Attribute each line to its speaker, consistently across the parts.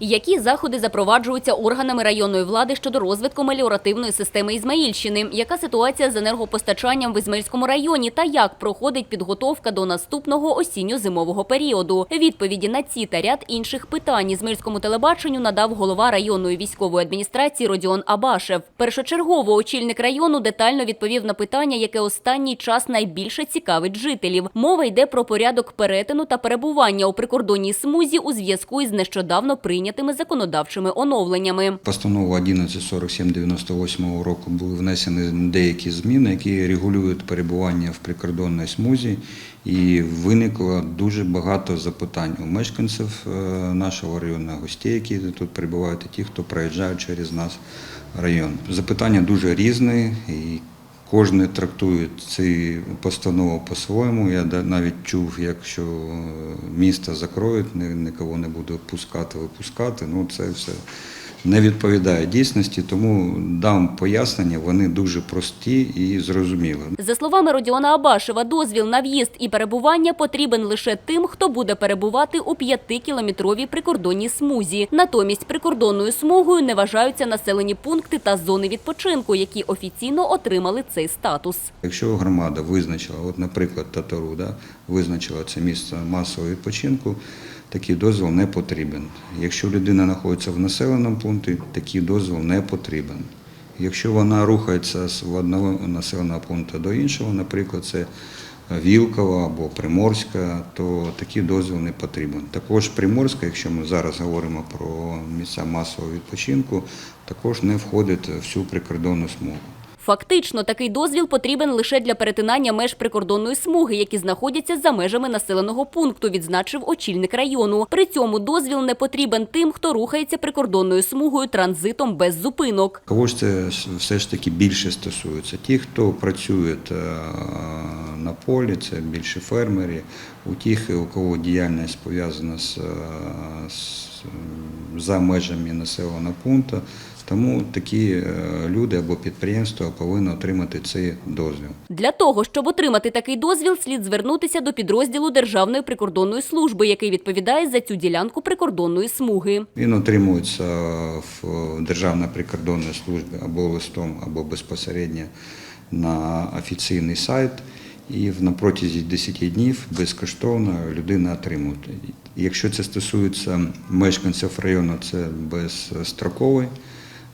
Speaker 1: Які заходи запроваджуються органами районної влади щодо розвитку меліоративної системи Ізмаїльщини? Яка ситуація з енергопостачанням в Ізмаїльському районі та як проходить підготовка до наступного осінньо-зимового періоду? Відповіді на ці та ряд інших питань Ізмаїльському телебаченню надав голова районної військової адміністрації Родіон Абашев. Першочергово очільник району детально відповів на питання, яке останній час найбільше цікавить жителів. Мова йде про порядок перетину та перебування у прикордонній смузі у зв'язку із нещодавно прийнятими законодавчими оновленнями.
Speaker 2: Постанову 1147-98 року були внесені деякі зміни, які регулюють перебування в прикордонній смузі, і виникло дуже багато запитань у мешканців е, нашого району, гостей, які тут перебувають, і ті, хто проїжджають через наш район. Запитання дуже різні. і Кожен трактує цю постанову по-своєму. Я навіть чув, якщо е, місто закроють, нікого не буде пускати, випускати. Ну це все не відповідає дійсності, тому дам пояснення, вони дуже прості і зрозумілі.
Speaker 1: За словами Родіона Абашева, дозвіл на в'їзд і перебування потрібен лише тим, хто буде перебувати у п'ятикілометровій прикордонній смузі. Натомість прикордонною смугою не вважаються населені пункти та зони відпочинку, які офіційно отримали цей статус.
Speaker 2: Якщо громада визначила, от, наприклад, Татару, да, визначила це місце масового відпочинку, такий дозвіл не потрібен. Якщо людина знаходиться в населеному пункті, такий дозвіл не потрібен. Якщо вона рухається з одного населеного пункту до іншого, наприклад, це Вілкова або Приморська, то такий дозвіл не потрібен. Також Приморська, якщо ми зараз говоримо про місця масового відпочинку, також не входить в цю прикордонну смугу.
Speaker 1: Фактично, такий дозвіл потрібен лише для перетинання меж прикордонної смуги, які знаходяться за межами населеного пункту, відзначив очільник району. При цьому дозвіл не потрібен тим, хто рухається прикордонною смугою транзитом без зупинок.
Speaker 2: Кого це все ж таки більше стосується? Ті, хто працює е, на полі, це більше фермери, у тих, у кого діяльність пов'язана з, е, за межами населеного пункту. Тому такі е, люди або підприємства повинні отримати цей дозвіл.
Speaker 1: Для того, щоб отримати такий дозвіл, слід звернутися до підрозділу Державної прикордонної служби, який відповідає за цю ділянку прикордонної смуги.
Speaker 2: Він отримується в Державній прикордонній службі або листом, або безпосередньо на офіційний сайт. І на протязі 10 днів безкоштовно людина отримує. Якщо це стосується мешканців району, це безстроковий.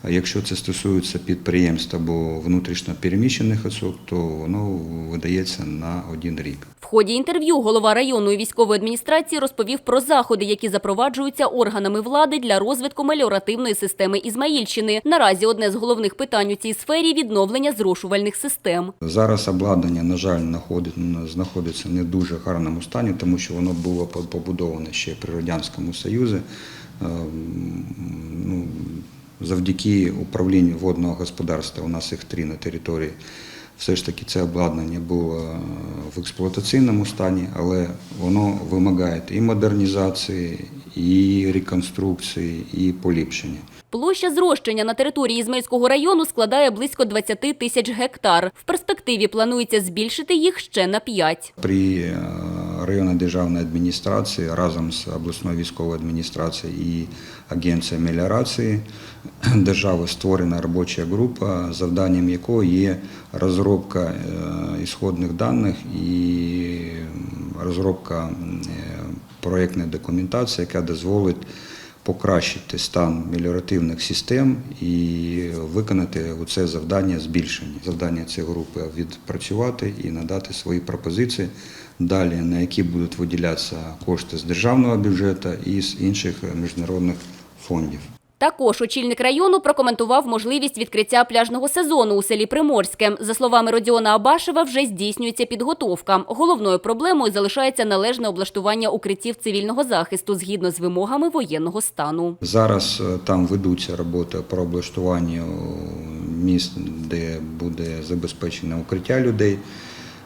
Speaker 2: А якщо це стосується підприємств або внутрішньо переміщених осіб, то воно видається на один рік.
Speaker 1: В ході інтерв'ю голова районної військової адміністрації розповів про заходи, які запроваджуються органами влади для розвитку меліоративної системи Ізмаїльщини. Наразі одне з головних питань у цій сфері відновлення зрошувальних систем.
Speaker 2: Зараз обладнання, на жаль, знаходиться не в дуже гарному стані, тому що воно було по- побудоване ще при Радянському Союзі. Ем, Ну, завдяки управлінню водного господарства, у нас їх три на території, все ж таки це обладнання було е, в експлуатаційному стані, але воно вимагає і модернізації, і реконструкції, і поліпшення.
Speaker 1: Площа зрощення на території Ізмаїльського району складає близько 20 тисяч гектар. В перспективі планується збільшити їх ще на 5.
Speaker 2: При е, районній державній адміністрації разом з обласною військовою адміністрацією і агенцією меліорації держави створена робоча група, завданням якої є розробка е, ісходних даних і розробка проєктної документації, яка дозволить покращити стан меліоративних систем і виконати це завдання збільшення. Завдання цієї групи відпрацювати і надати свої пропозиції далі, на які будуть виділятися кошти з державного бюджету і з інших міжнародних фондів.
Speaker 1: Також очільник району прокоментував можливість відкриття пляжного сезону у селі Приморське. За словами Родіона Абашева, вже здійснюється підготовка. Головною проблемою залишається належне облаштування укриттів цивільного захисту згідно з вимогами воєнного стану.
Speaker 2: Зараз е, там ведуться роботи по облаштуванню місць, де буде забезпечено укриття людей,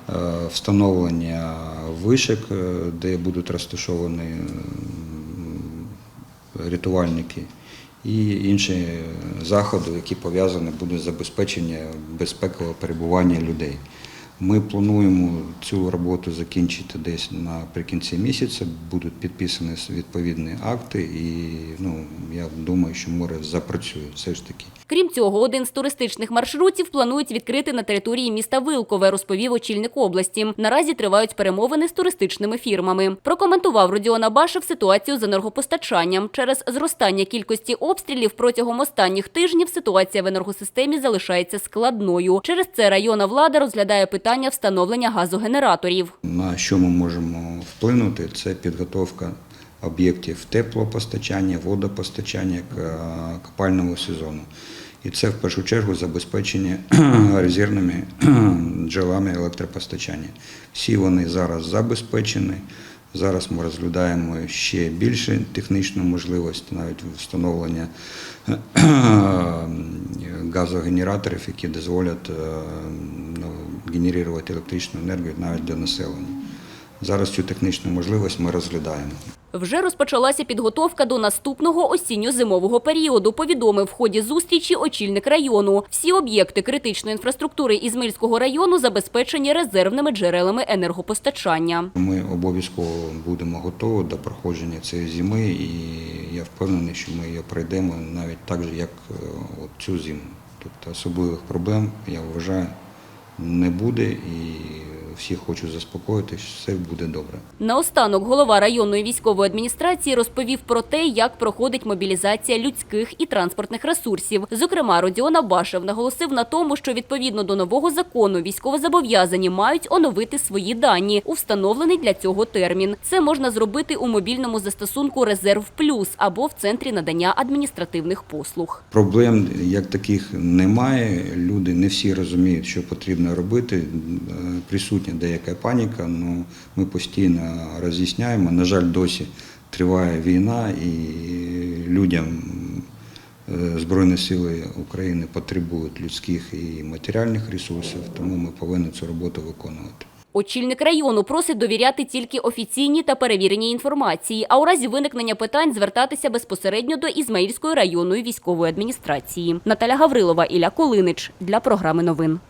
Speaker 2: е, встановлення вишек, е, де будуть розташовані рятувальники. І інші заходи, які пов'язані будуть з забезпечення безпекового перебування людей. Ми плануємо цю роботу закінчити десь наприкінці місяця. Будуть підписані відповідні акти, і ну я думаю, що море запрацює все ж таки.
Speaker 1: Крім цього, один з туристичних маршрутів планують відкрити на території міста Вилкове, розповів очільник області. Наразі тривають перемовини з туристичними фірмами. Прокоментував Родіон Абашев ситуацію з енергопостачанням. Через зростання кількості обстрілів протягом останніх тижнів ситуація в енергосистемі залишається складною. Через це районна влада розглядає питання встановлення газогенераторів.
Speaker 2: На що ми можемо вплинути, це підготовка об'єктів теплопостачання, водопостачання к е, копального сезону. І це в першу чергу забезпечення резервними джерелами електропостачання. Всі вони зараз забезпечені. Зараз ми розглядаємо ще більше технічну можливість, навіть встановлення газогенераторів, які дозволять е, ну, генерувати електричну енергію навіть для населення. Зараз цю технічну можливість ми розглядаємо.
Speaker 1: Вже розпочалася підготовка до наступного осінньо-зимового періоду, повідомив в ході зустрічі очільник району. Всі об'єкти критичної інфраструктури Ізмельського району забезпечені резервними джерелами енергопостачання.
Speaker 2: Ми обов'язково будемо готові до проходження цієї зими, і я впевнений, що ми її пройдемо навіть так же, як е, цю зиму. Тобто особливих проблем, я вважаю, не буде і всіх хочу заспокоїти, що все буде добре.
Speaker 1: Наостанок голова районної військової адміністрації розповів про те, як проходить мобілізація людських і транспортних ресурсів. Зокрема, Родіон Абашев наголосив на тому, що відповідно до нового закону військовозобов'язані мають оновити свої дані у встановлений для цього термін. Це можна зробити у мобільному застосунку Резерв Плюс або в центрі надання адміністративних послуг.
Speaker 2: Проблем як таких немає. Люди не всі розуміють, що потрібно робити. Е, Присутня деяка паніка, але ми постійно роз'ясняємо. На жаль, досі триває війна і людям е, Збройні сили України потребують людських і матеріальних ресурсів, тому ми повинні цю роботу виконувати.
Speaker 1: Очільник району просить довіряти тільки офіційній та перевіреній інформації, а у разі виникнення питань звертатися безпосередньо до Ізмаїльської районної військової адміністрації. Наталя Гаврилова, Ілля Колинич для програми новин.